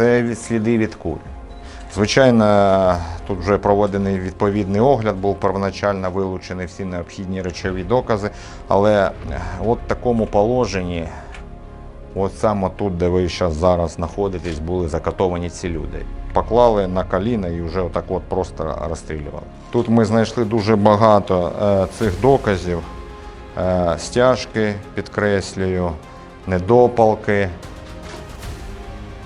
Це сліди від куль. Звичайно, тут вже проведений відповідний огляд, був первоначально вилучені всі необхідні речові докази, але е, от в такому положенні, от саме тут, де ви зараз знаходитесь, були закатовані ці люди. Поклали на коліна і вже отак от просто розстрілювали. Тут ми знайшли дуже багато е, цих доказів, е, стяжки, підкреслюю, недопалки,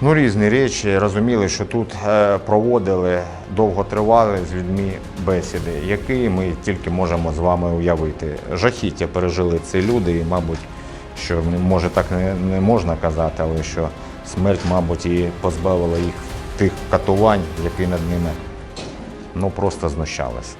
Ну, різні речі. Розуміли, що тут е, проводили довготривалі з людьми бесіди, які ми тільки можемо з вами уявити. Жахіття пережили ці люди, і, мабуть, що може так не, не можна казати, але що смерть, мабуть, і позбавила їх тих катувань, які над ними ну, просто знущалися.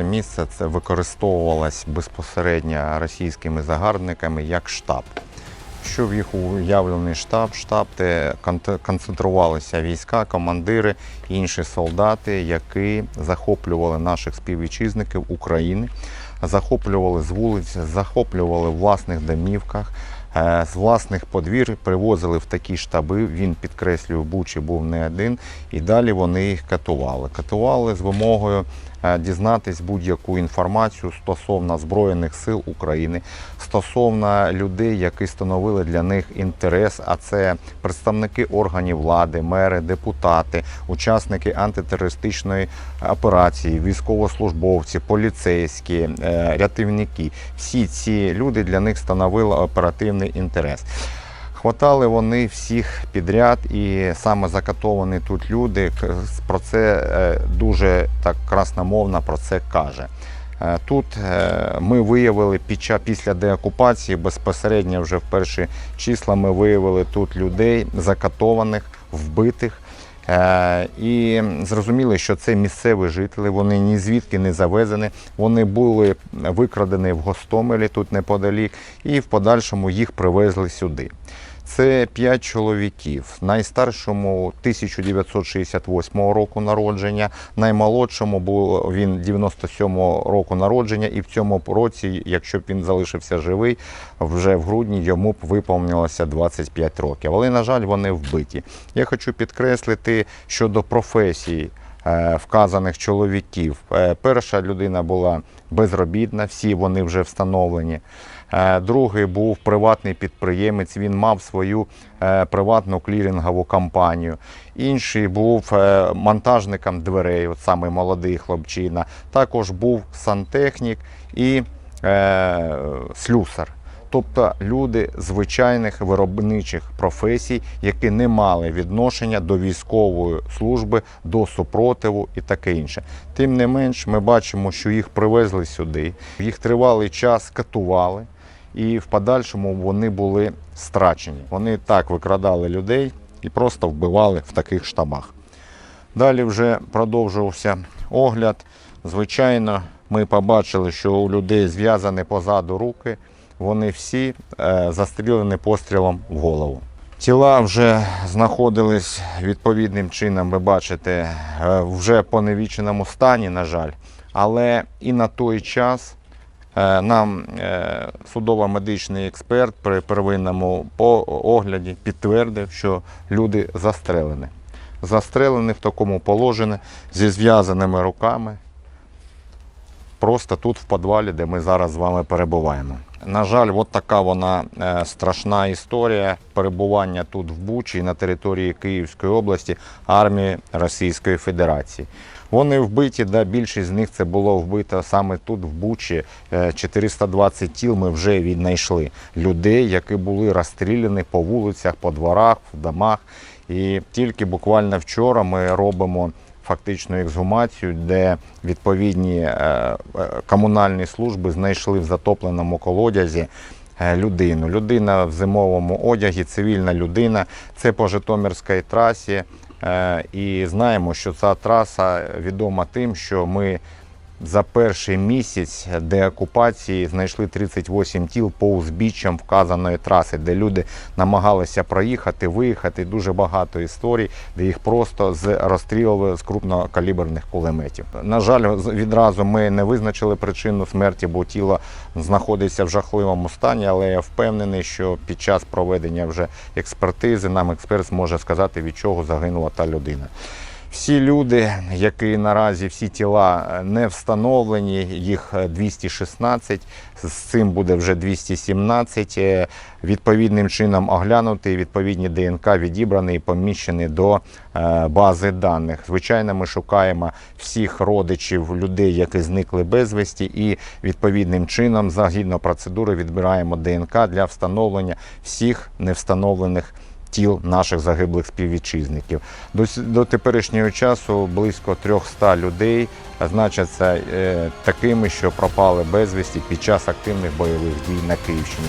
Це місце це використовувалось безпосередньо російськими загарбниками як штаб. Що в їх уявлений штаб, штаб, де концентрувалися війська, командири, інші солдати, які захоплювали наших співвітчизників України, захоплювали з вулиць, захоплювали в власних домівках, е, з власних подвір привозили в такі штаби. Він підкреслюю, Бучі був не один, і далі вони їх катували. Катували з вимогою дізнатись будь-яку інформацію стосовно Збройних сил України, стосовно людей, які становили для них інтерес, а це представники органів влади, мери, депутати, учасники антитерористичної операції, військовослужбовці, поліцейські, е, рятівники. Всі ці люди для них становили оперативний інтерес. Хватали вони всіх підряд, і саме закатовані тут люди про це е, дуже так красномовно про це каже. Е, Тут е, ми виявили під час після деокупації безпосередньо вже в перші числа ми виявили тут людей закатованих, вбитих. І зрозуміли, що це місцеві жителі, вони ні звідки не завезені, вони були викрадені в Гостомелі тут неподалік, і в подальшому їх привезли сюди. Це п'ять чоловіків. Найстаршому 1968 року народження, наймолодшому був він 97 року народження, і в цьому році, якщо б він залишився живий, вже в грудні йому б виповнилося 25 років. Але, на жаль, вони вбиті. Я хочу підкреслити щодо професії е, вказаних чоловіків. Е, Перша людина була безробітна, всі вони вже встановлені. Е, Другий був приватний підприємець, він мав свою е, приватну клірингову компанію. Інший був е, монтажником дверей, от саме молодий хлопчина. Також був сантехнік і е, слюсар. Тобто люди звичайних виробничих професій, які не мали відношення до військової служби, до супротиву і таке інше. Тим не менш, ми бачимо, що їх привезли сюди, їх тривалий час катували, і в подальшому вони були страчені. Вони так викрадали людей і просто вбивали в таких штабах. Далі вже продовжувався огляд. Звичайно, ми побачили, що у людей зв'язані позаду руки. Вони всі е, застрілені пострілом в голову. Тіла вже знаходились відповідним чином, ви бачите, е, вже по невіченому стані, на жаль. Але і на той час нам е, судово-медичний експерт при первинному огляді підтвердив, що люди застрелені. Застрелені в такому положенні зі зв'язаними руками, просто тут в підвалі, де ми зараз з вами перебуваємо. На жаль, от така вона е, страшна історія перебування тут в Бучі на території Київської області армії Російської Федерації. Вони вбиті, да, більшість з них це було вбито саме тут, в Бучі. Е, 420 тіл ми вже віднайшли людей, які були розстріляні по вулицях, по дворах, в домах. І тільки буквально вчора ми робимо фактичну ексгумацію, де відповідні е, е, комунальні служби знайшли в затопленому колодязі е, людину. Людина в зимовому одягі, цивільна людина. Це по Житомирській трасі. Е, І знаємо, що ця траса відома тим, що ми за перший місяць деокупації знайшли 38 тіл по узбіччям вказаної траси, де люди намагалися проїхати, виїхати. Дуже багато історій, де їх просто з розстрілювали з крупнокаліберних кулеметів. На жаль, відразу ми не визначили причину смерті, бо тіло знаходиться в жахливому стані, але я впевнений, що під час проведення вже експертизи нам експерт зможе сказати, від чого загинула та людина. Всі люди, які наразі всі тіла е, не встановлені, їх е, 216, з цим буде вже 217, е, відповідним чином оглянути, відповідні ДНК відібрані і поміщені до е, бази даних. Звичайно, ми шукаємо всіх родичів людей, які зникли безвісті, і відповідним чином, згідно процедури, відбираємо ДНК для встановлення всіх невстановлених тіл наших загиблих співвітчизників. До, до теперішнього часу близько 300 людей значаться е, такими, що пропали безвісті під час активних бойових дій на Київщині.